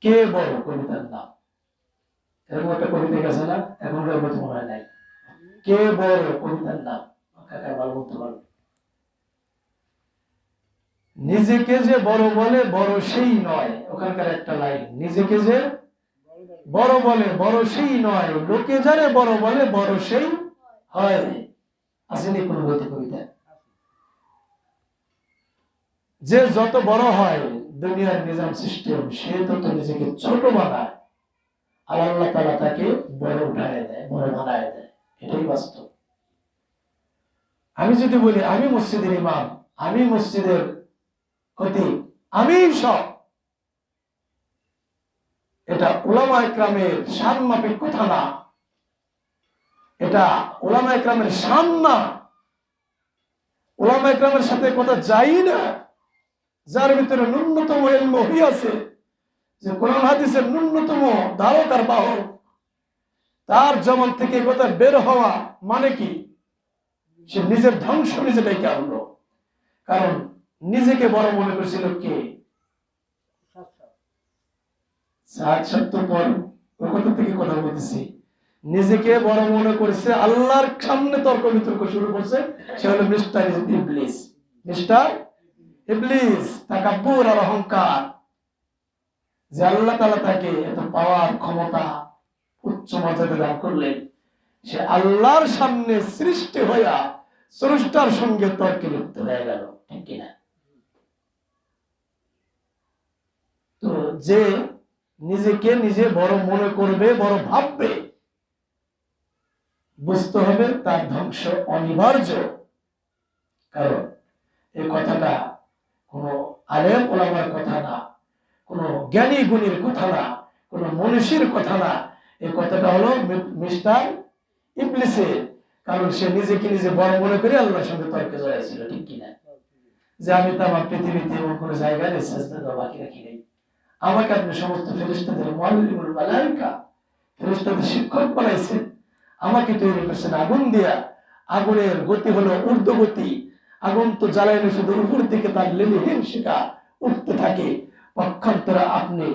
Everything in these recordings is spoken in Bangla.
কে বড় কবিতার নাম? এরকম একটা কবিতা গেছে না? এখনকার মতো মনে নাই। কে বড় কবিতার নাম? নিজেকে যে বড় বলে, বড় সেই নয়। ওখানকার একটা লাইন নিজেকে যে বড় বলে, বড় সেই নয়। লোকে যারে বড় বলে, বড় সেই হয়। আসেনি কোনো বইতে কবিতা যে যত বড় হয় দুনিয়ার নিজাম সিস্টেম সে তত নিজেকে ছোট বানায়। আর আল্লাহ তালা তাকে বড় উঠায় দেয়, বড় বানায় দেয়। এটাই বাস্তব। আমি যদি বলি, আমি মসজিদের ইমাম, আমি মসজিদের ক্ষতি আমি সব। এটা ওলামা একরামের শান মাফিক কথা না। এটা ওলামা একরামের শান না। ওলামা একরামের সাথে কথা যাই না। যার ভিতরে ন্যূনতম এলম আছে, যে কোরআন হাদিসের ন্যূনতম ধারক বাহক তার জমান থেকে কথা বের হওয়া মানে কি? সে নিজের ধ্বংস নিজে ডেকে আনলো। কারণ নিজেকে বড় মনে করেছিল কে? থেকে কথা বলতেছি। নিজেকে বড় মনে করছে, আল্লাহর সামনে তর্ক বিতর্ক শুরু করছে, সে হলো মিস্টার ইবলিস। মিস্টার ইবলিস তাকাব্বুর আর অহংকার। যে আল্লাহ তাকে এত পাওয়ার ক্ষমতা, উচ্চ মর্যাদা দান করলেন, সে আল্লাহর সামনে সৃষ্টি হইয়া স্রষ্টার সঙ্গে তর্কে লিপ্ত হয়ে গেল, ঠিক তো যে নিজেকে নিজে বড় মনে করবে, বড় ভাববে, বুঝতে হবে তার ধ্বংস অনিবার্য। কারণ এই কথাটা কোনো আলেম ওলামার কথা না, কোনো জ্ঞানী গুণীর কথা না, কোনো মনীষীর কথা না। এই কথাটা হলো মিস্টার ইবলিসের কারণ সে নিজেকে নিজে বড় মনে করে আল্লাহর সঙ্গে তর্কে জড়াইছিল, ঠিক কিনা? যে আমি তো আমার পৃথিবীতে এমন কোনো জায়গায় সাজদা দেওয়া বাকি রাখি নেই। আমাকে আপনি সমস্ত ফেরিস্তাদের মুআল্লিমুল মালাইকা ফেরিস্তাদের শিক্ষক বানাইছেন। আমাকে তৈরি করছেন আগুন দিয়া। আগুনের গতি হলো ঊর্ধ্বগতি। আগুন তো জ্বালাইলে শুধু উপর দিকে তার লেলিহীন শিখা উঠতে থাকে। পক্ষান্তরে আপনি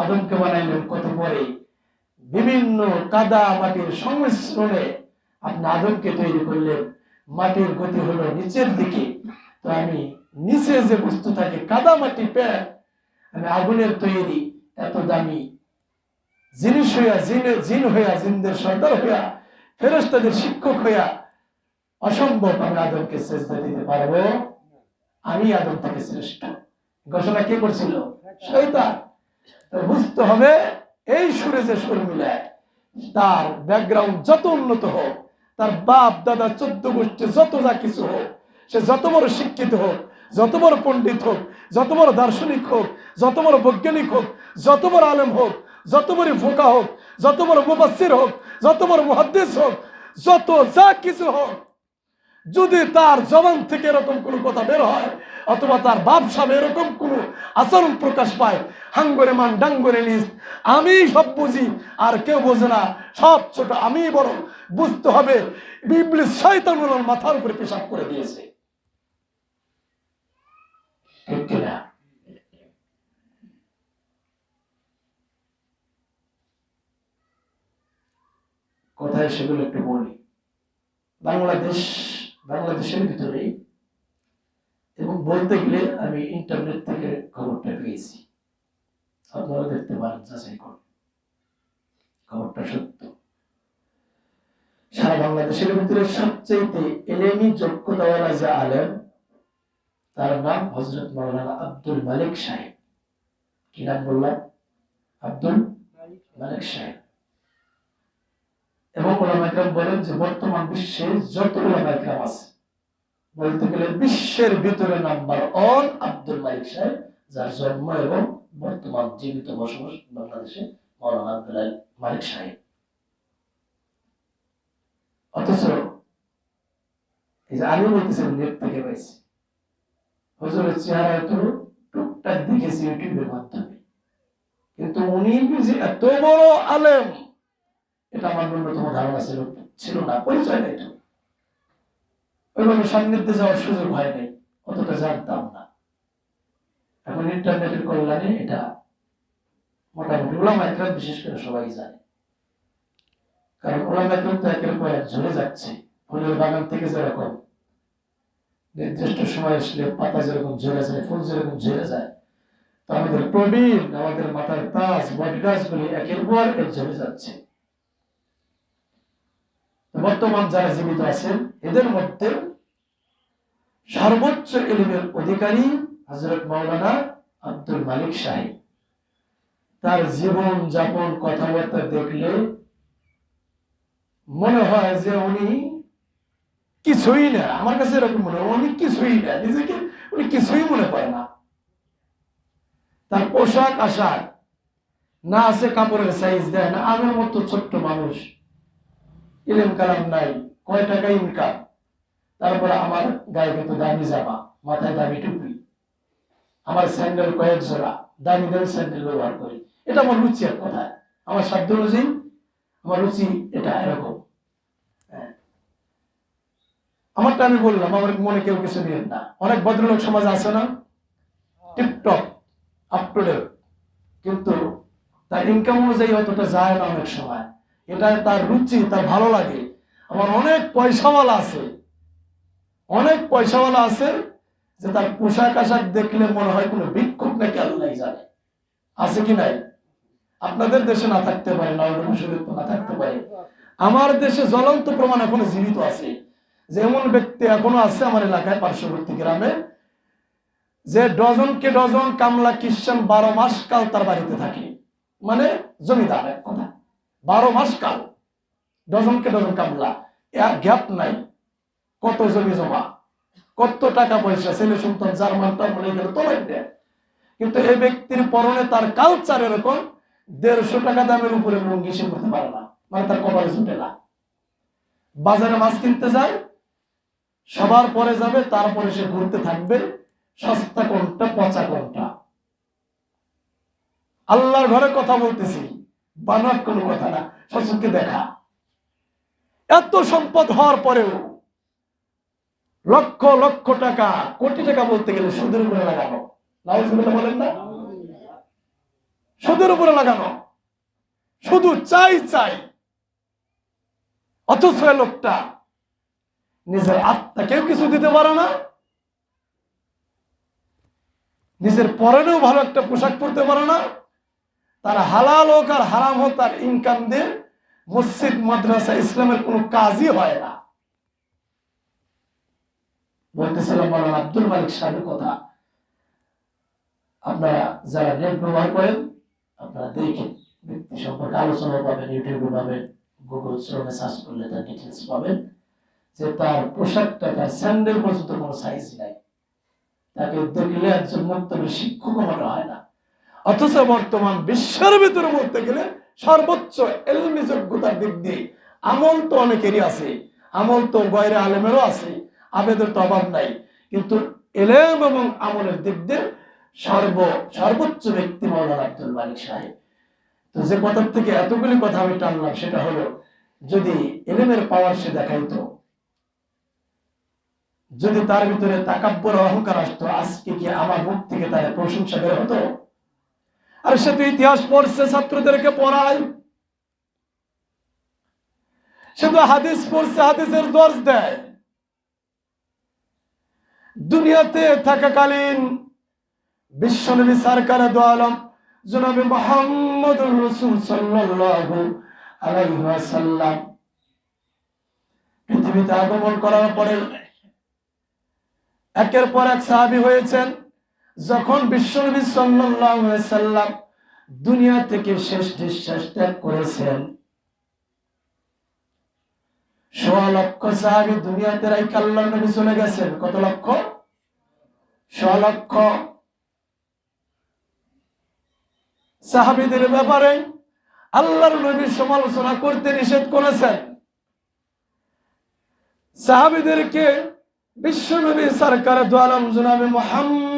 আদমকে বানাইলেন কত পরে? বিভিন্ন কাদা মাটির সংমিশ্রণে আপনি আদমকে তৈরি করলেন। মাটির গতি হলো নিচের দিকে। তো আমি নিচে যে বস্তু থাকে, কাদা মাটি প্যাট আমি আগুনের তৈরি এত দামি জিনিস হইয়া জিন জিন হইয়া, জিনদের সর্দার হইয়া ফেরেস্তাদের শিক্ষক হইয়া অসম্ভব আমি আদমকে শ্রেষ্ঠ দিতে পারব। আমি আদম থেকে শ্রেষ্ঠ। ঘোষণা কে করছিল? বুঝতে হবে, এই সুরে যে সুর মিলায় তার ব্যাকগ্রাউন্ড যত উন্নত হোক, তার বাপ, দাদা, চোদ্দ গোষ্ঠী, যত যা কিছু হোক, সে যত বড় শিক্ষিত হোক, যত বড় পণ্ডিত হোক, যত বড় দার্শনিক হোক, যত বড় বৈজ্ঞানিক হোক, যত বড় আলেম হোক, যত বড় ফোকা হোক, যত বড় মুবাসির হোক, যত বড় মুহাদ্দিস হোক, যত যা কিছু হোক যদি তার জবান থেকে এরকম কোনো কথা বের হয়, অথবা তার বাপসাব এরকম কোনো আচরণ প্রকাশ পায়, হাঙ্গরে মান ডাঙ্গরে নিস আমি সব বুঝি, আর কেউ বোঝে না। সব ছোট, আমি বড় বুঝতে হবে বিবলিস শয়তান ওনার মাথার উপরে পেশাব করে দিয়েছে। কোথায় সেগুলো একটু বলি। বাংলাদেশ বাংলাদেশের ভিতরে এবং বলতে গেলে আমি ইন্টারনেট থেকে খবরটা পেয়েছি। আপনারা দেখতে পারেন যাচাই করুন। খবরটা সত্য। সারা বাংলাদেশের ভিতরে সবচেয়ে এলেমি যোগ্যতাওয়ালা যে আলেম, তার নাম হজরত মৌলানা আব্দুল মালিক সাহেব। কি নাম বললাম? আব্দুল মালিক সাহেব। এবং ওলামা একরাম বলেন যে বর্তমান বিশ্বে যত ওলামা একরাম আছে, বলতে গেলে বিশ্বের ভিতরে নাম্বার ওয়ান আব্দুল মালিক সাহেব, যার জন্ম এবং বর্তমান জীবিত বসবাস বাংলাদেশে মৌলানা আব্দুল মালিক সাহেব। অথচ এই যে আমি বলতেছি নেট থেকে পাইছি। হুজুরের চেহারা তো টুকটাক দেখেছি ইউটিউবের মাধ্যমে। কিন্তু উনি যে এত বড় আলেম এটা আমার ন্যূনতম ধারণা ছিল ছিল না, পরিচয় নেই। ওইভাবে সান্নিধ্যে যাওয়ার সুযোগ হয় নাই, অতটা জানতাম না। এখন ইন্টারনেটের কল্যাণে এটা মোটামুটি ওলামা একরাম বিশেষ করে সবাই জানে। কারণ ওলামা একরাম তো একের পর এক ঝরে যাচ্ছে, ফুলের বাগান থেকে যেরকম নির্দিষ্ট সময় আসলে পাতা যেরকম ঝরে যায়, ফুল যেরকম ঝরে যায়, তো আমাদের প্রবীণ, আমাদের মাথার তাজ বট গাছগুলি একের পর এক ঝরে যাচ্ছে। বর্তমান যারা জীবিত আছেন, এদের মধ্যে সর্বোচ্চ এলিমের অধিকারী হজরত মাওলানা আব্দুল মালিক সাহেব। তার জীবন যাপন, কথাবার্তা দেখলে মনে হয় যে উনি কিছুই না। আমার কাছে এরকম মনে হয়, উনি কিছুই না। নিজেকে উনি কিছুই মনে করে না। তার পোশাক আশাক, না আছে কাপড়ের সাইজ দেয় না। আমার মতো ছোট্ট মানুষ। ইলেম কালাম নাই, কয় টাকা ইনকাম? তারপরে আমার গায়ে কত দামি জামা, মাথায় দামি টুপি। আমার স্যান্ডেল কয়েক জোড়া, দামি দামি স্যান্ডেল ব্যবহার করি। এটা আমার রুচি এক কথা আমার সাধ্য অনুযায়ী আমার রুচি এটা এরকম। হ্যাঁ। আমারটা আমি বললাম, আমার মনে কেউ কিছু নিয়েন না। অনেক ভদ্রলোক সমাজ আছে না? টিপটপ আপ টু ডেট কিন্তু তার ইনকাম অনুযায়ী অতটা যায় না অনেক সময়। এটা তার রুচি, তার ভালো লাগে। আমার অনেক পয়সাওয়ালা আছে। অনেক পয়সাওয়ালা আছে যে তার পোশাক আশাক দেখলে মনে হয় কোনো বিক্ষোভ নাকি আল্লাহ জানে। আছে কি নাই? আপনাদের দেশে না থাকতে পারে না থাকতে পারে। আমার দেশে জ্বলন্ত প্রমাণ এখনও জীবিত আছে। যেমন ব্যক্তি এখনও আছে আমার এলাকায়, পার্শ্ববর্তী গ্রামে, যে ডজনকে ডজন কামলা খ্রিস্টান বারো মাস কাল তার বাড়িতে থাকে। মানে জমিদার, এক কথা। বারো মাস কাল, ডজনকে ডজন কামলা। এক গ্যাপ নাই। কত জমি জমা? কত টাকা পয়সা? ছেলে সন্তান জার্মান টার্মান এগুলো তোলাই দেয়। কিন্তু এই ব্যক্তির পরনে তার কালচার এরকম, দেড়শো টাকা দামের উপরে লুঙ্গি সে করতে পারে না। মানে তার কপালে জুটে না। বাজারে মাছ কিনতে যায়, সবার পরে যাবে, তারপরে সে ঘুরতে থাকবে, সস্তা কোনটা, পচা কোনটা? আল্লাহর ঘরে কথা বলতেছি। বানার কোনো কথা না সচক্ষে দেখা। এত সম্পদ হওয়ার পরেও লক্ষ লক্ষ টাকা, কোটি টাকা বলতে গেলে সুদের উপরে লাগানো। বলেন না? সুদের উপরে লাগানো। শুধু চাই চাই। অথচ লোকটা নিজের আত্মাকেও কিছু দিতে পারে না। নিজের পরনেও ভালো একটা পোশাক পরতে পারে না। তার হালাল হোক আর হারাম হোক, তার ইনকাম দিয়ে মসজিদ, মাদ্রাসা, ইসলামের কোনো কাজই হয় না। বলতেছিলাম আব্দুল মালিক সাহেবের কথা। আপনারা যারা নেট ব্যবহার করেন, আপনারা দেখেন, ব্যক্তি সম্পর্কে আলোচনা পাবেন, ইউটিউবে পাবেন গুগল শ্রমে সার্চ করলে তার ডিটেলস পাবেন যে তার পোশাকটা, তার স্যান্ডেল পর্যন্ত কোনো সাইজ নাই। তাকে দেখলে একজন মুক্তবের শিক্ষক মনে হয় না। অথচ বর্তমান বিশ্বের ভিতরে বলতে গেলে সর্বোচ্চ এলমি যোগ্যতার দিক দিয়ে আমল তো অনেকেরই আছে, আমল তো গয়রে আলেমেরও আছে, আবেদের তো অভাব নাই। কিন্তু এলেম এবং আমলের দিক দিয়ে সর্ব, সর্বোচ্চ ব্যক্তি মৌলানা আব্দুল মালিক সাহেব। তো যে কথার থেকে এতগুলি কথা আমি টানলাম, সেটা হলো, যদি এলেমের পাওয়ার সে দেখাইতো, যদি তার ভিতরে তাকাব্বর অহংকার আসতো, আজকে কি আমার মুখ থেকে তার প্রশংসা বের হতো? আর সে তো ইতিহাস পড়ছে ছাত্রদেরকে পড়ায়। সে তো হাদিস পড়ছে, হাদিসের দর্শ দেয়। দুনিয়াতে থাকাকালীন বিশ্বনবী সরকার দোয়ালম জনাবে মোহাম্মদ রসুল সাল্লাল্লাহু আলাইহি পৃথিবীতে আগমন করার পরে একের পর এক সাহাবী হয়েছেন। যখন বিশ্বনবী সাল্লাম দুনিয়া থেকে শেষ নিঃশ্বাস ত্যাগ করেছেন, সোয়া লক্ষ সাহাবী দুনিয়াতে আল্লাহ নবী চলে গেছেন। কত লক্ষ? সোয়া লক্ষ। সাহাবিদের ব্যাপারে আল্লাহর নবীর সমালোচনা করতে নিষেধ করেছেন। সাহাবিদেরকে বিশ্বনবী সরকার দোয়ালম জনাবে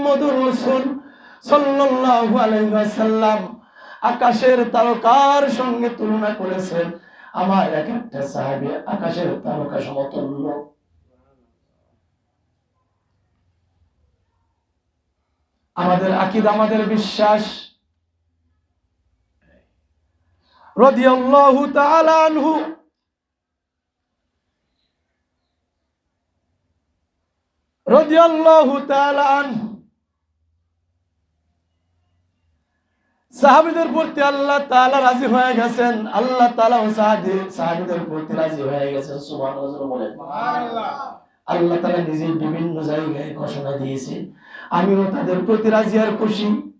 মোহাম্মদুর রসুল সাল্লাল্লাহু আলাইহি ওয়াসাল্লাম আকাশের তারকার সঙ্গে তুলনা করেছেন। আমার এক একটা সাহাবী আকাশের তারকা সমতুল্য। আমাদের আকিদ, আমাদের বিশ্বাস। রাদিয়াল্লাহু তাআলা আনহু। রাদিয়াল্লাহু তাআলা আনহু। সাহাবীদের প্রতি আল্লাহ তাআলা রাজি হয়ে গেছেন। আল্লাহ তাআলা ও সাহাবী সাহাবীদের প্রতি রাজি হয়ে গেছেন সুবহানাল্লাহ বলেন। আল্লাহ তাআলা নিজে বিভিন্ন জায়গায় ঘোষণা দিয়েছেন। আমিও তাদের প্রতি রাজি আর খুশি।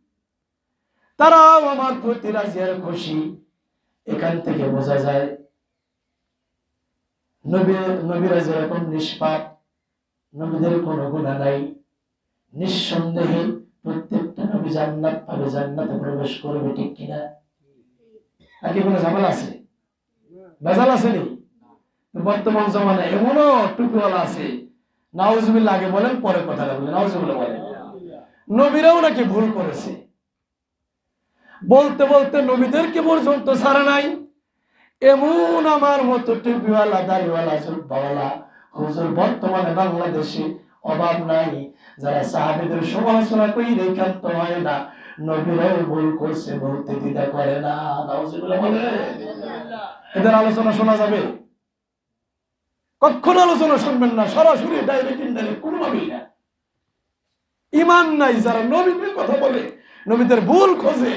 তারাও আমার প্রতি রাজি আর খুশি। এখান থেকে বোঝা যায় নবী নবীরা যেরকম নিষ্পাপ নবীদের কোনো গুণা নাই নিঃসন্দেহে প্রত্যেকটা নবী জান্নাত পাবে, জান্নাতে প্রবেশ করবে, ঠিক কিনা? নাকি কোনো ঝামেলা আছে? ভেজাল আছে নি? বর্তমান জমানায় এমনও টুপিওয়ালা আছে। নাউজুবিল্লাহ আগে বলেন, পরে কথা বলেন। নাউজুবিল্লাহ বলেন। নবীরাও নাকি ভুল করেছে। বলতে বলতে নবীদেরকে পর্যন্ত ছাড়া নাই। এমন আমার মতো টুপিওয়ালা, দাড়িওয়ালা হুজুর বর্তমানে বাংলাদেশে অভাব নাই। যারা সাহাবিদের সমালোচনা করি রেখান্ত হয় না, নবীরাও ভুল করছে বলতে দ্বিধা করে না এদের আলোচনা শোনা যাবে। কখনো আলোচনা শুনবেন না, সরাসরি ডাইরেক্ট ইনডাইরেক্ট কোনোভাবেই না। ইমান নাই, যারা নবীদের কথা বলে, নবীদের ভুল খোঁজে,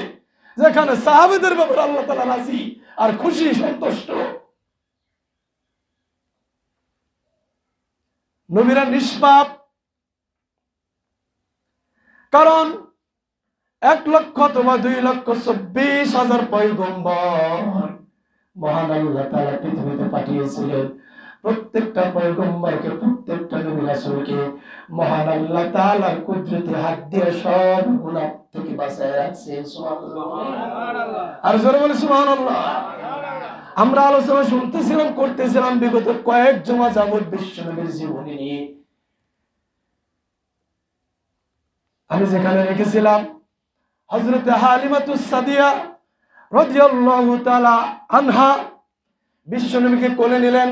যেখানে সাহাবেদের ব্যাপারে আল্লাহ তালা রাজি আর খুশি, সন্তুষ্ট। নবীরা নিষ্পাপ কারণ এক লক্ষ অথবা দুই লক্ষ চব্বিশ হাজার পয়গম্বর। মহান আল্লাহ তালা পৃথিবীতে পাঠিয়েছিলেন প্রত্যেকটা পয়গম্বরকে, প্রত্যেকটা নবী রাসূলকে। মহান আল্লাহ তাআলার কুদরতি হাত দিয়ে সব গুনাহ থেকে বাঁচায় রাখছে। আর জোরে বলে সুবহানাল্লাহ। আমরা আলোচনা শুনতেছিলাম, করতেছিলাম বিগত কয়েক জমা যাবত বিশ্ব নবীর জীবনী নিয়ে। আমি যেখানে রেখেছিলাম, হযরত হালিমাতুস সাদিয়া রাদিয়াল্লাহু তাআলা আনহা বিশ্ব নবীকে কোলে নিলেন।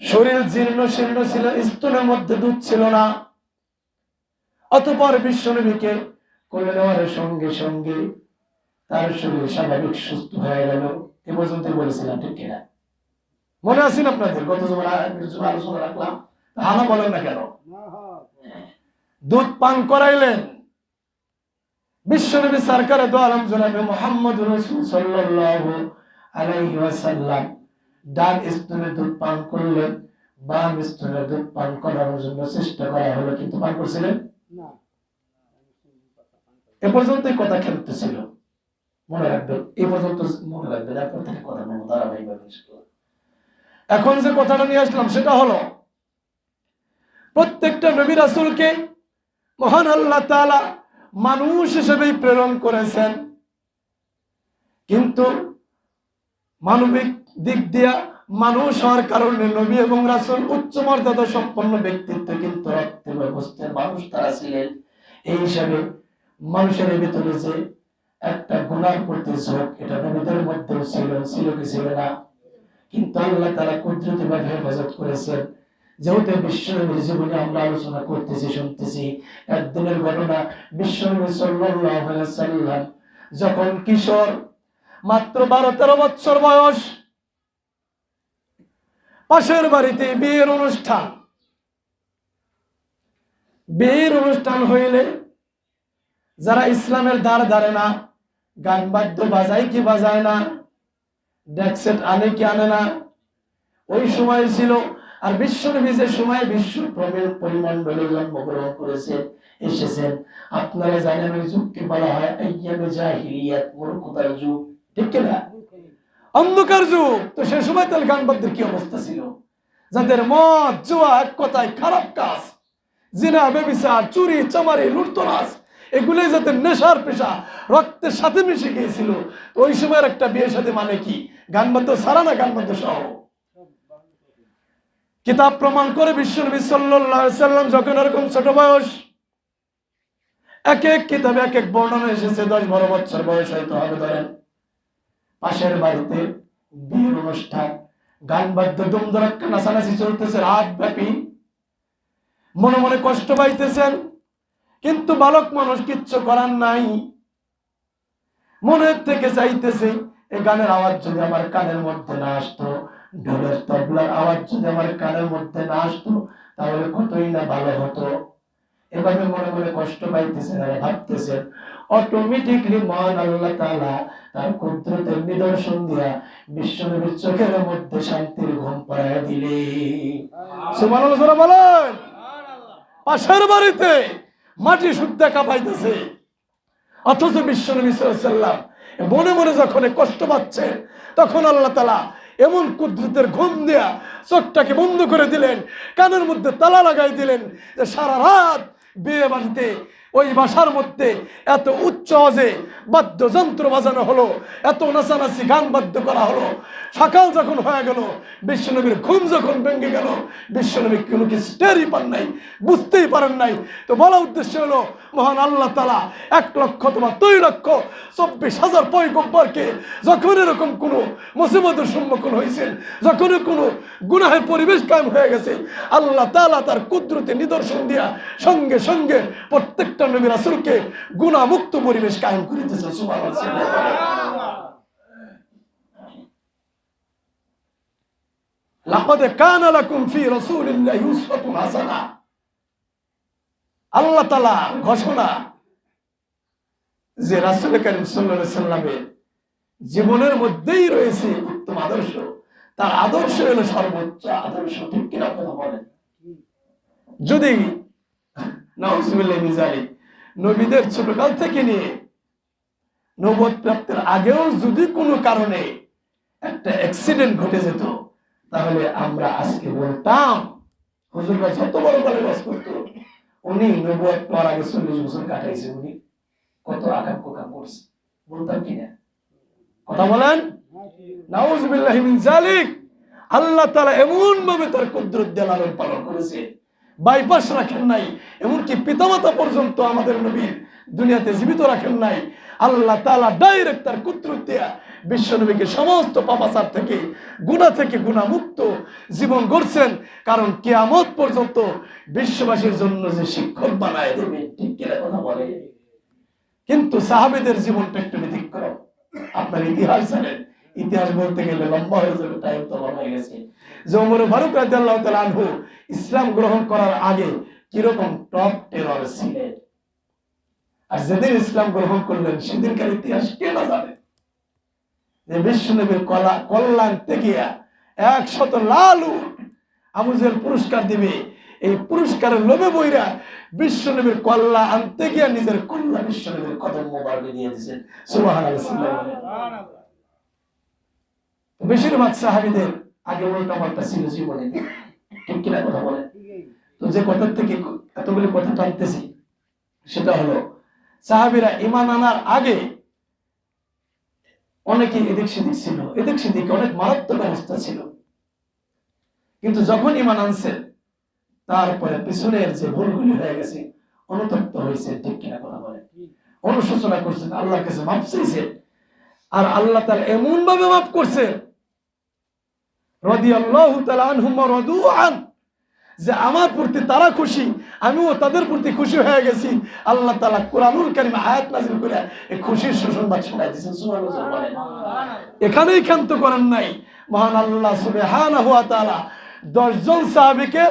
শরীর জীর্ণ শীর্ণ ছিল, স্তনের মধ্যে দুধ ছিল না। অতপর বিশ্বনবীকে কোলে নেওয়ার সঙ্গে সঙ্গে তার শরীর স্বাভাবিক সুস্থ হয়ে গেল। এ পর্যন্ত বলেছিলাম, ঠিক কিনা? মনে আছেন আপনাদের? গত জমার আলোচনা রাখলাম। হানা বলেন না কেন? দুধ পান করাইলেন। বিশ্বনবী সরকার দো আলম জনাবে মোহাম্মদ রসুল সাল্লাল্লাহু আলাইহি ওয়াসাল্লাম ডান স্তনে দুধ পান করলেন বাম স্তনে দুধ পান করার জন্য চেষ্টা করা হলো কিন্তু পান করছিলেন? এ পর্যন্তই কথা খেলতেছিল মনে রাখবেন এই পর্যন্ত মনে রাখবেন এরপর থেকে কথা ধারাবাহিকভাবে এখন যে কথাটা নিয়ে আসলাম সেটা হলো প্রত্যেকটা নবী রাসূলকে মহান আল্লাহ তাআলা মানুষ হিসেবেই প্রেরণ করেছেন। কিন্তু মানবিক দিক দিয়া মানুষ হওয়ার কারণে নবী এবং রাসূল উচ্চ মর্যাদা সম্পন্ন ব্যক্তিত্ব কিন্তু মানুষ তারা ছিলেন। এই হিসাবে মানুষের ভিতরে যে একটা গুণার প্রতি ঝোঁক এটা নবীদের মধ্যেও ছিল ছিল কি ছিল না। কিন্তু আল্লাহ তারা কুদরতি ভাবে হেফাজত করেছেন। যেহেতু বিশ্বনবীর জীবনে আমরা আলোচনা করতেছি, শুনতেছি, একদিনের ঘটনা বিশ্বনবী সাল্লাম যখন কিশোর, মাত্র বারো তেরো বছর বয়স, পাশের বাড়িতে বিয়ের অনুষ্ঠান। বিয়ের অনুষ্ঠান হইলে যারা ইসলামের দ্বার ধারে না, গান বাদ্য বাজায় কি বাজায় না, ডেকসেট আনে কি আনে না, ওই সময় ছিল আর বিশ্বনবী যে সময় বিশ্ব পরিমণ্ডলে জন্মগ্রহণ করেছেন, এসেছেন। আপনারা জানেন ওই যুগকে বলা হয় মূর্খতার যুগ। ঠিক কিনা? অন্ধকার যুগ। তো সে সময় তাহলে গান বাদ্যের কি অবস্থা ছিল? যাদের মদ, জুয়া এক কথায় খারাপ কাজ, জিনা চুরি, চামারি, লুটতরাজ এগুলো যাতে নেশার পেশা, রক্তের সাথে মিশে গিয়েছিল। ওই সময়ের একটা বিয়ের সাথে মানে কি? গান বাদ্য সারা না গান বাদ্য সহ? কিতাব প্রমাণ করে বিশ্ব নবী সাল্লাম যখন এরকম ছোট বয়স, এক এক কিতাবে এক এক বর্ণনা এসেছে, দশ বারো বছর বয়স হয়তো হবে, ধরেন। পাশের বাড়িতে বিয়ের অনুষ্ঠান, গান বাদ্য দুমদরাক্কা নাচানাচি চলতেছে রাত ব্যাপী মনে মনে কষ্ট পাইতেছেন, কিন্তু বালক মানুষ কিচ্ছু করার নাই। মনের থেকে চাইতেছে এই গানের আওয়াজ যদি আমার কানের মধ্যে না আসতো ঢোলের তবলার আওয়াজ যদি আমার কানের মধ্যে না আসতো, তাহলে কতই না ভালো হতো। এভাবে মনে মনে কষ্ট পাইতেছেন আর ভাবতেছেন অটোমেটিকলি মহান আল্লাহ তাআলা তার কুদরতের নিদর্শন দিয়া বিশ্বনবীর চোখের মধ্যে শান্তির ঘুম পাড়ায় দিলে। বলেন পাশের বাড়িতে মাটি শুদ্ধা কাঁপাইতেছে। অথচ বিশ্বনবী সাল্লাম মনে মনে যখন কষ্ট পাচ্ছে তখন আল্লাহ তালা এমন কুদরতের ঘুম দেয়া চোখটাকে বন্ধ করে দিলেন, কানের মধ্যে তালা লাগাই দিলেন যে সারা রাত বিয়ে বাড়িতে ওই বাসার মধ্যে এত উচ্চ আওয়াজে বাদ্যযন্ত্র বাজানো হলো, এত নাচানাচি গান বাদ্য করা হলো। সকাল যখন হয়ে গেল, বিশ্বনবীর ঘুম যখন ভেঙে গেল, বিশ্বনবী কোনো কিছু টেরই পান নাই, বুঝতেই পারেন নাই। তো বলা উদ্দেশ্য হলো, মহান আল্লাহ তালা এক লক্ষ তোমার দুই লক্ষ চব্বিশ হাজার পয়গম্বরকে যখন এরকম কোনো মুসিবতের সম্মুখীন হয়েছেন, যখন কোনো গুনাহের পরিবেশ কায়েম হয়ে গেছে, আল্লাহ তালা তার কুদরতে নিদর্শন দিয়া সঙ্গে সঙ্গে প্রত্যেকটা নবী রাসুলকে গুণামুক্ত পরিবেশ কায়েম করে দিয়েছে সুবহানাল্লাহ। লাকাদ কানা লাকুম ফি রাসূলিল্লাহি উসওয়াতুন হাসানাহ আল্লাহ জীবনের মধ্যেই রয়েছে উত্তম আদর্শ, তার আদর্শ হলো সর্বোচ্চ আদর্শ, ঠিক কিনা কথা বলেন যদি, নাউজুবিল্লাহ মিজালি নবীদের ছোটকাল থেকে নিয়ে নবদ প্রাপ্তির আগেও যদি কোনো কারণে একটা অ্যাক্সিডেন্ট ঘটে যেত, তাহলে আমরা আজকে বলতাম যত বড় বাস করতো, উনি নবদ পাওয়ার আগে চল্লিশ বছর কাটাইছে উনি। কত আকাম করছে, বলতাম কিনা কথা বলেন? নাউজুবিল্লাহি জালিক, আল্লাহ তাআলা এমন ভাবে তার কুদরত দিয়ে পালন করেছে বাইপাস রাখেন নাই, এমনকি পিতামাতা পর্যন্ত আমাদের নবীর দুনিয়াতে জীবিত রাখেন নাই। আল্লাহ তাআলা ডাইরেক্ট তার কুদরত দিয়া বিশ্ব নবীকে সমস্ত পাপাচার থেকে গুণা থেকে গুণামুক্ত জীবন গড়ছেন। কারণ কেয়ামত পর্যন্ত বিশ্ববাসীর জন্য যে শিক্ষক বানায় দেবে, ঠিক কিনা কথা বলে? কিন্তু সাহাবেদের জীবনটা একটু ব্যতিক্রম। আপনার ইতিহাস জানেন ইতিহাস বলতে গেলে লম্বা হয়ে যাবে টাইম তো বড় হয়ে গেছে। যে ওমর ফারুক তাআলা আনহু ইসলাম গ্রহণ করার আগে কীরকম টপ টেরর ছিলেন? আর যেদিন ইসলাম গ্রহণ করলেন, সেদিনকার ইতিহাস কে না জানে? যে বিশ্বনবীর কলা কল্যাণ থেকে একশত লাল উট আবুজের পুরস্কার দিবে। এই পুরস্কারের লোভে বইরা বিশ্বনবীর কল্লা আনতে গিয়া নিজের কল্লা বিশ্বনবীর কদম মোবারকে দিয়ে দিয়েছেন। সুবহানাল্লাহ। বেশিরভাগ সাহাবীদের আগে উল্টা পাল্টা ছিল জীবনে ঠিক কিনা কথা বলে তো যে কথার থেকে এতগুলি কথা টানতেছি, সেটা হলো, সাহাবীরা ইমান আনার আগে অনেকে এদিক সেদিক ছিল, এদিক সেদিকে অনেক মারাত্মক অবস্থা ছিল। কিন্তু যখন ইমান আনছেন তারপরে পিছনের যে ভুলগুলি হয়ে গেছে, অনুতপ্ত হয়েছে, ঠিক কিনা কথা বলে অনুশোচনা করছেন আল্লাহর কাছে মাপ চাইছেন আর আল্লাহ তার এমন ভাবে মাফ করছেন রাদিয়াল্লাহু তাআলা আনহুম ওয়া রাদু আন যে আমার প্রতি তারা খুশি আমিও তাদের প্রতি খুশি হয়ে গেছি। আল্লাহ তাআলা কোরআনুল কারীম আয়াত নাযিল করে এই খুশির সুসংবাদ শোনায় দিয়েছেন। এখানেই ক্ষান্ত করেন নাই। মহান আল্লাহ সুবহানাহু ওয়া তাআলা 10 জন সাহাবীকে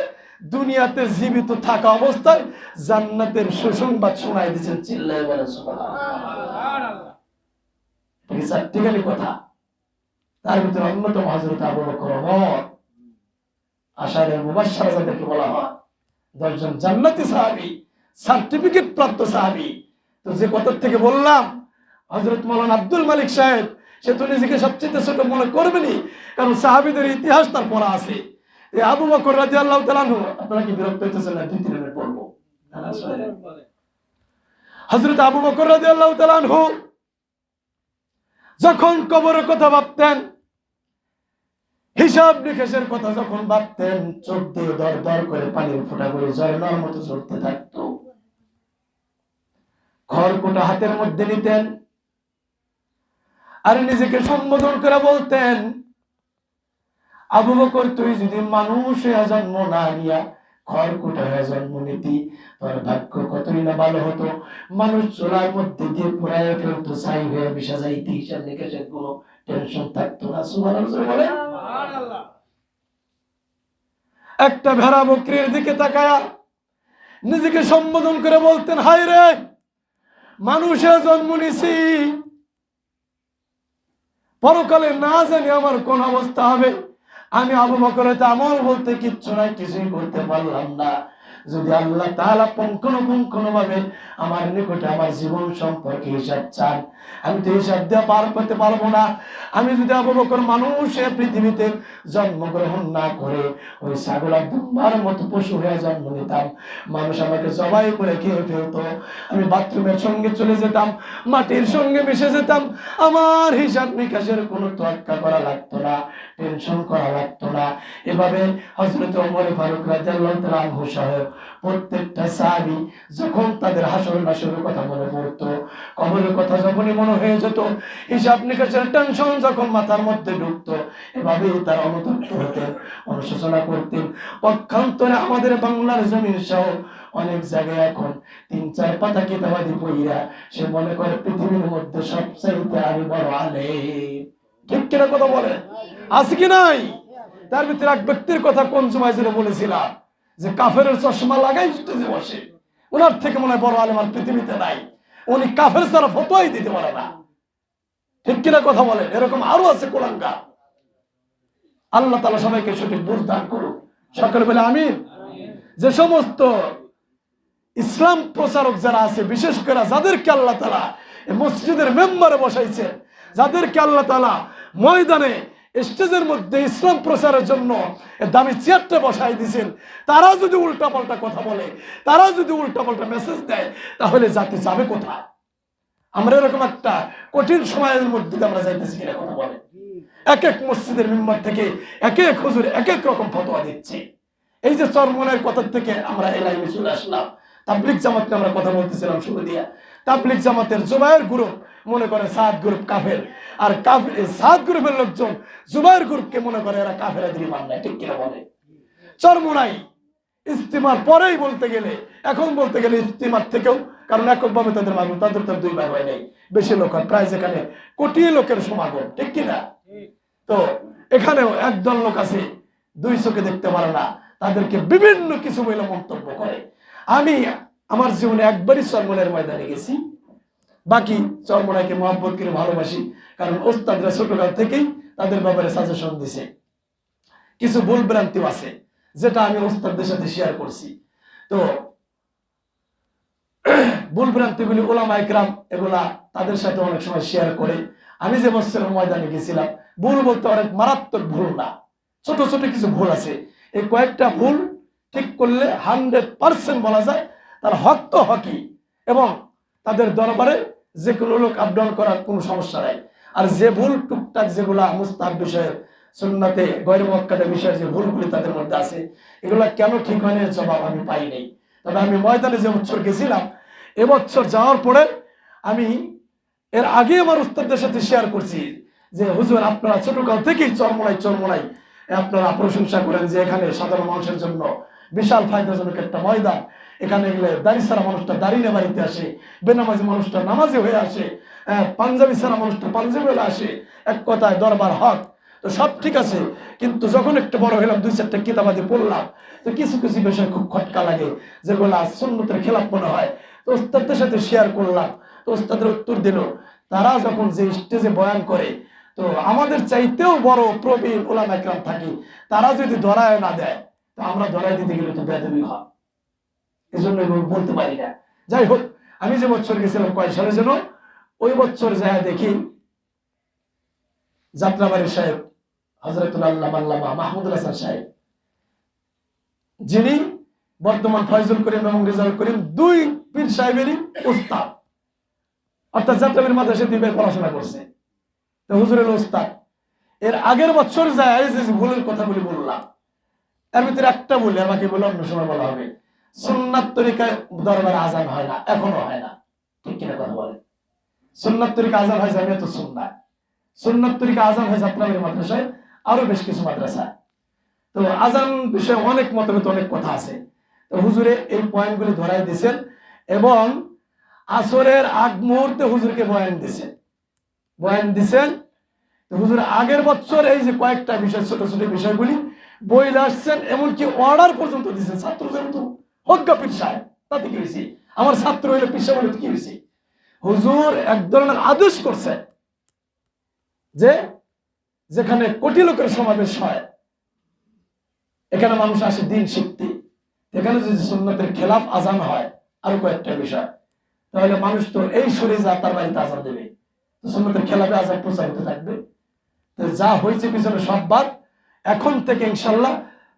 দুনিয়াতে জীবিত থাকা অবস্থায় জান্নাতের সুসংবাদ শোনায় দিয়েছেন। চিল্লায় বলেন কথা। তার ভিতরে অন্যতম হজরত আবু বকর ওমর আশারের মুবাশশারা যাদেরকে বলা হয়, দশজন জান্নাতি সাহাবী সার্টিফিকেট প্রাপ্ত সাহাবী। তো যে কথা থেকে বললাম হজরত মৌলানা আব্দুল মালিক সাহেব, সে তো নিজেকে সবচেয়ে ছোট মনে করবেনি কারণ সাহাবিদের ইতিহাস তার পড়া আছে। এই আবু বকর রাদিয়াল্লাহু আল্লাহ আনহু, আপনারা কি বিরক্ত হইতেছেন না? দুই তিন পড়ব। হজরত আবু বকর রাদিয়াল্লাহু আল্লাহ আনহু, যখন কবরের কথা ভাবতেন হিসাব নিকেশের কথা যখন ভাবতেন, চোখ দিয়ে দর দর করে পানির ফোঁটা করে ঝর্ণার মতো চড়তে থাকতো। খড়কুটা হাতের মধ্যে নিতেন। আর নিজেকে সম্বোধন করে বলতেন, আবু বকর, তুই যদি মানুষ হইয়া জন্ম না নিয়া খড়কুটা হয়ে জন্ম নিতি, তোর ভাগ্য কতই না ভালো হতো? মানুষ চোলার মধ্যে দিয়ে পুরায় ফেলতো, ছাই হয়ে মিশা যাইতে। হিসাব নিকাশের কোনো টেনশন থাকতো না বলে একটা ভেড়া বকরির দিকে তাকায়া নিজেকে সম্বোধন করে বলতেন হাই রে মানুষের জন্ম নিছি। পরকালে না জানি আমার কোন অবস্থা হবে। আমি আবু বকরের আমল বলতে কিচ্ছু নাই কিছুই করতে পারলাম না। যদি আল্লাহ তাহলে তাআলা পুঙ্খানুপুঙ্খানু ভাবে আমার নিকটে আমার জীবন সম্পর্কে হিসাব চান, আমি তো হিসাব দেওয়া পার করতে পারব না। আমি যদি আবু বকর মানুষের পৃথিবীতে জন্মগ্রহণ না করে ওই ছাগল দুম্বার মতো পশু হয়ে জন্ম নিতাম, মানুষ আমাকে জবাই করে খেয়ে ফেলতো। আমি বাথরুমের সঙ্গে চলে যেতাম, মাটির সঙ্গে মিশে যেতাম, আমার হিসাব নিকাশের কোনো তোয়াক্কা করা লাগতো না, টেনশন করা লাগতো না। এভাবে হজরত ওমর ফারুক তাআলা আনহু সহ প্রত্যেকটা সাহাবী যখন তাদের হাসর নাসরের কথা মনে পড়তো, কবরের কথা যখনই মনে হয়ে যেত, হিসাব নিকাশের টেনশন যখন মাথার মধ্যে ঢুকতো, এভাবেই তারা অনুতপ্ত হতেন, অনুশোচনা করতেন। পক্ষান্তরে আমাদের বাংলার জমিন সহ অনেক জায়গায় এখন তিন চার পাতা কিতাবাদি বইরা সে মনে করে পৃথিবীর মধ্যে সবচাইতে আমি বড় আলে ঠিক কিনা কথা বলেন? আছে কি নাই? তার ভিতরে এক ব্যক্তির কথা কোন সময় বলেছিলাম। যে কাফের চশমা লাগাই স্টেজে বসে। ওনার থেকে মনে হয় বড় আলেম আর পৃথিবীতে নাই। উনি কাফের ছাড়া ফতোয়াই দিতে পারে না। ঠিক কিনা কথা বলেন? এরকম আরও আছে কোরআনকা আল্লাহ তালা সবাইকে সঠিক বুঝ দান করুন সকালে বলে আমিন। যে সমস্ত ইসলাম প্রচারক যারা আছে বিশেষ করে যাদেরকে আল্লাহ তালা মসজিদের মেম্বারে বসাইছেন যাদেরকে আল্লাহ তালা ময়দানে স্টেজের মধ্যে ইসলাম প্রচারের জন্য দামি চেয়ারটা বসাই দিয়েছেন। তারা যদি উল্টাপাল্টা কথা বলে, তারা যদি উল্টাপাল্টা মেসেজ দেয়, তাহলে জাতি যাবে কোথায়? আমরা এরকম একটা কঠিন সময়ের মধ্যে আমরা যাইতেছি কিনা কথা বলে এক এক মসজিদের মেম্বার থেকে এক এক হুজুর এক এক রকম ফতোয়া দিচ্ছে। এই যে চরমনের কথা থেকে আমরা এলাইমে চলে আসলাম। তাবলিক জামাতকে আমরা কথা বলতেছিলাম শুরু দিয়া। তাবলিক জামাতের জুবাইর গ্রুপ মনে করে সাত গ্রুপ কাফের। আর কাফের সাত গ্রুপের লোকজন জুবাইর গ্রুপকে মনে করে এরা কাফেরা দিদি মান নাই ঠিক কিনা বলে? চরমোনাই ইস্তিমার পরেই বলতে গেলে, এখন বলতে গেলে ইস্তিমার থেকেও, কারণ এককভাবে তাদের মাগো তাদের তো দুই ভাগ হয় নাই। বেশি লোক হয়, প্রায় যেখানে কোটি লোকের সমাগম, ঠিক কিনা? তো এখানেও একদল লোক আছে, দুই চোখে দেখতে পারে না, তাদেরকে বিভিন্ন কিছু বলে মন্তব্য করে। আমি আমার জীবনে একবারই চরমনের ময়দানে গেছি। বাকি চরমনাইকে মহব্বত করে ভালোবাসি, কারণ ওস্তাদরা ছোটকাল থেকেই তাদের ব্যাপারে সাজেশন দিছে। কিছু ভুল ভ্রান্তিও আছে, যেটা আমি ওস্তাদদের সাথে শেয়ার করছি। তো, ভুল ভ্রান্তিগুলি ওলামা একরাম এগুলা তাদের সাথে অনেক সময় শেয়ার করে। আমি যে বছরের ময়দানে গেছিলাম, ভুল বলতে অনেক মারাত্মক ভুল না। ছোট ছোট কিছু ভুল আছে। এই কয়েকটা ভুল ঠিক করলে হান্ড্রেড পার্সেন্ট বলা যায় তার হক তো হকি এবং তাদের দরবারে যে কোনো লোক আপ ডাউন করার কোনো সমস্যা নাই। আর যে ভুল টুকটাক যেগুলা মুস্তাব বিষয়ে সুন্নাতে গৈর মক্কাদের বিষয়ে যে ভুলগুলি তাদের মধ্যে আছে, এগুলা কেন ঠিক হয়নি জবাব আমি পাই নাই। তবে আমি ময়দানে যে বছর গেছিলাম এবছর যাওয়ার পরে আমি এর আগে আমার উস্তাদদের সাথে শেয়ার করছি যে, হুজুর, আপনারা ছোটকাল থেকেই চরমনাই চরমনাই আপনারা প্রশংসা করেন যে, এখানে সাধারণ মানুষের জন্য বিশাল ফায়দাজনক একটা ময়দান এখানে গেলে দাড়ি ছাড়া মানুষটা দাড়ি নিয়ে বাড়িতে আসে বেনামাজি মানুষটা নামাজি হয়ে আসে আহ, পাঞ্জাবি ছাড়া মানুষটা পাঞ্জাবি হয়ে আসে এক কথায় দরবার হক। তো সব ঠিক আছে কিন্তু যখন একটু বড় হলাম দুই চারটা কিতাবাদি পড়লাম তো কিছু কিছু বিষয় খুব খটকা লাগে যেগুলো সুন্নতের খেলাপ মনে হয়। তো ওস্তাদের সাথে শেয়ার করলাম তো ওস্তাদের উত্তর দিল তারা যখন যে স্টেজে বয়ান করে তো আমাদের চাইতেও বড় প্রবীণ ওলাম একরাম থাকি তারা যদি ধরায় না দেয় তো আমরা ধরাই দিতে গেলে তো বেদবি হয়। এই জন্য বলতে পারি না। যাই হোক, আমি যে বছর গেছিলাম কয় সালে যেন, ওই বছর দেখি যাত্রাবাড়ির সাহেব যিনি বর্তমান ফয়জুল করিম এবং করিম দুই পীর সাহেবেরই উস্তাদ অর্থাৎ যাত্রাবাড়ির মাদ্রাসা দুই পড়াশোনা করছে। হুজুরের উস্তাদ এর আগের বছর যায় যে ভুলের কথাগুলি বললাম, এর ভিতরে একটা বলি, আমাকে বলে অন্য সময় বলা হবে। সুন্নাত তরিকায় দরবার আজান হয় না, এখনও হয় না। ঠিক কিনা কথা বলে সুন্নাত তরিকা আজান হয় জামিয়া তো সুন্নাত সুন্নাত তরিকা আজান হয় যাত্রাবাড়ি মাদ্রাসায়, আরও বেশ কিছু মাদ্রাসা। তো আজান বিষয়ে অনেক মতভেদ অনেক কথা আছে। তো হুজুরে এই পয়েন্টগুলি ধরাই দিয়েছেন এবং আসরের আগ মুহূর্তে হুজুরকে বয়ান দিয়েছেন। বয়ান দিছেন হুজুর, আগের বছর এই যে কয়েকটা বিষয়, ছোট ছোট বিষয়গুলি বইলে আসছেন, এমনকি অর্ডার পর্যন্ত দিচ্ছেন ছাত্র যেহেতু আমার ছাত্র হইলে পীর কি হয়েছে? হুজুর এক ধরনের আদেশ করছে যে যেখানে কোটি লোকের সমাবেশ হয়, এখানে মানুষ আসে দিন শিখতে। এখানে যদি সুন্নতের খেলাফ আজান হয়, আরও কয়েকটা বিষয়। তাহলে মানুষ তো এই সুরে যা, তার বাড়িতে আজান দেবে। সুন্নতের খেলাফে আজান প্রচারিত থাকবে। যা হয়েছে পিছনে সব বাদ। এখন থেকে ইনশাল্লাহ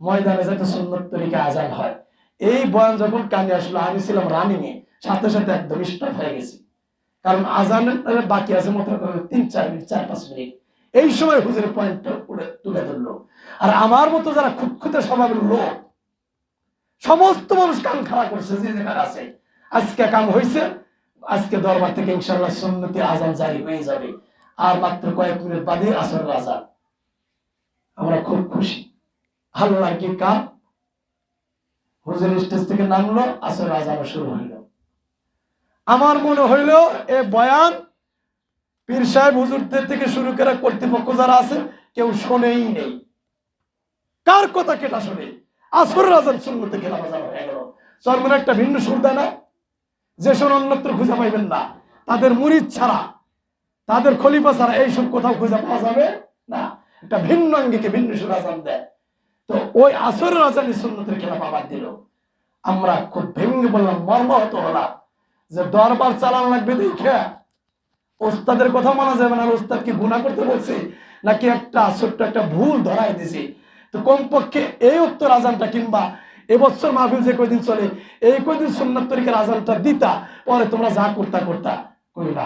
ময়দানে যাতে সুন্নত তরিকা আজান হয়। এই বয়ান যখন কানে আসলো, আমি ছিলাম রানিং এ। সাথে সাথে একদম স্টার্ট হয়ে গেছি। কারণ আজানের বাকি আছে মতো তিন, চার মিনিট, চার, পাঁচ মিনিট। এই সময় হুজুরের পয়েন্টটা তুলে ধরলো। আর আমার মতো যারা খুঁতখুতে স্বভাবের লোক, সমস্ত মানুষ কান খাড়া করছে, যে যেখানে আছে। আজকে কাম হয়েছে আজকে দরবার থেকে ইনশাল্লাহ সুন্নতি আজান জারি হয়ে যাবে। আর মাত্র কয়েক মিনিট বাদে আসর আজান আমরা খুব খুশি। আল্লাহ কি কাম? হুজুর স্টেজ থেকে নামলো আসর আজান শুরু হইল। আমার মনে হইল, এ বয়ান পীর সাহেব হুজুরদের থেকে শুরু করে কর্তৃপক্ষ যারা আছে, কেউ শোনেই নেই। কার কথা কেটা শোনে? আসর সুন্নতে কেনা বাজানো হয়ে গেল। চরমনে একটা ভিন্ন সুর দেয় না। যে সুর অন্যত্র খুঁজে পাইবেন না। তাদের মুরিদ ছাড়া, তাদের খলিফা ছাড়া এইসব কোথাও খুঁজে পাওয়া যাবে না। একটা ভিন্ন অঙ্গিকে ভিন্ন সুর আজান দেয়। তো ওই আসর রাজানি সুন্নতের খেলা বাবার দিল। আমরা খুব ভেঙে বললাম, মর্মাহত হলাম যে দরবার চালান লাগবে দেখে। ওস্তাদের কথা মানা যাবে না, ওস্তাদ কি গুণা করতে বলছে? নাকি একটা ছোট্ট একটা ভুল ধরাই দিছে? তো কমপক্ষে এই উত্তর আজানটা কিংবা এবছর মাহফিল যে কয়দিন চলে, এই কয়দিন সুন্নত তরিকার আজানটা দিতা, পরে তোমরা যা করতা করতা কই না।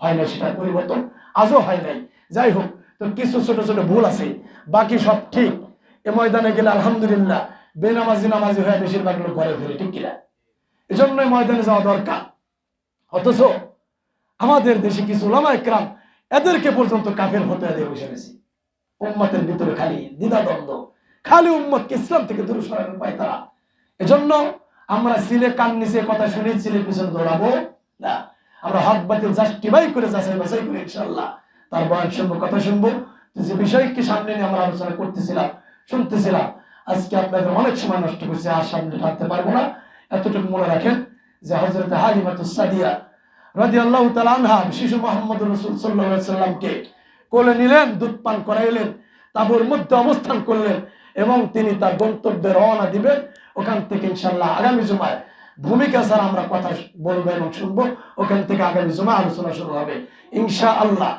হয় না সেটা পরিবর্তন? আজও হয় নাই। যাই হোক, তো কিছু ছোট ছোট ভুল আছে। বাকি সব ঠিক। এ ময়দানে গেলে আলহামদুলিল্লাহ বেনামাজি নামাজি হয়ে বেশিরভাগ লোক ঘরে ফিরে, ঠিক কিনা? এজন্যই ময়দানে যাওয়া দরকার। অথচ আমাদের দেশে কিছু ওলামা একরাম, এদেরকে পর্যন্ত কাফের হতে দিয়ে বসে গেছে উম্মতের ভিতরে খালি দ্বিধাদ্বন্দ্ব, খালি উম্মতকে ইসলাম থেকে দূরে সরানোর পায় তারা। এজন্য আমরা সিলে কান নিচে কথা শুনে সিলের পিছনে দৌড়াবো। না, আমরা হক বাতিল জাস্টিফাই করে, যাচাই বাছাই করে ইনশাল্লাহ তার বয়ান শুনব, কথা শুনব। যে বিষয়কে সামনে নিয়ে আমরা আলোচনা করতেছিলাম শুনতেছিলাম, আজকে আপনাদের অনেক সময় নষ্ট করছে, আর সামনে টানতে পারব না। এতটুকু মনে রাখেন যে হজরত হালিমাতুস সাদিয়া রাজি আল্লাহ তালানহা শিশু মোহাম্মদ রসুল সাল্লাহ সাল্লামকে কোলে নিলেন, দুধ পান করাইলেন, তাবুর মধ্যে অবস্থান করলেন এবং তিনি তার গন্তব্যে রওনা দিবেন। ওখান থেকে ইনশাল্লাহ আগামী জুমায় ভূমিকা ছাড়া আমরা কথা বলব এবং শুনব। ওখান থেকে আগামী জুমা আলোচনা শুরু হবে। ইনশা আল্লাহ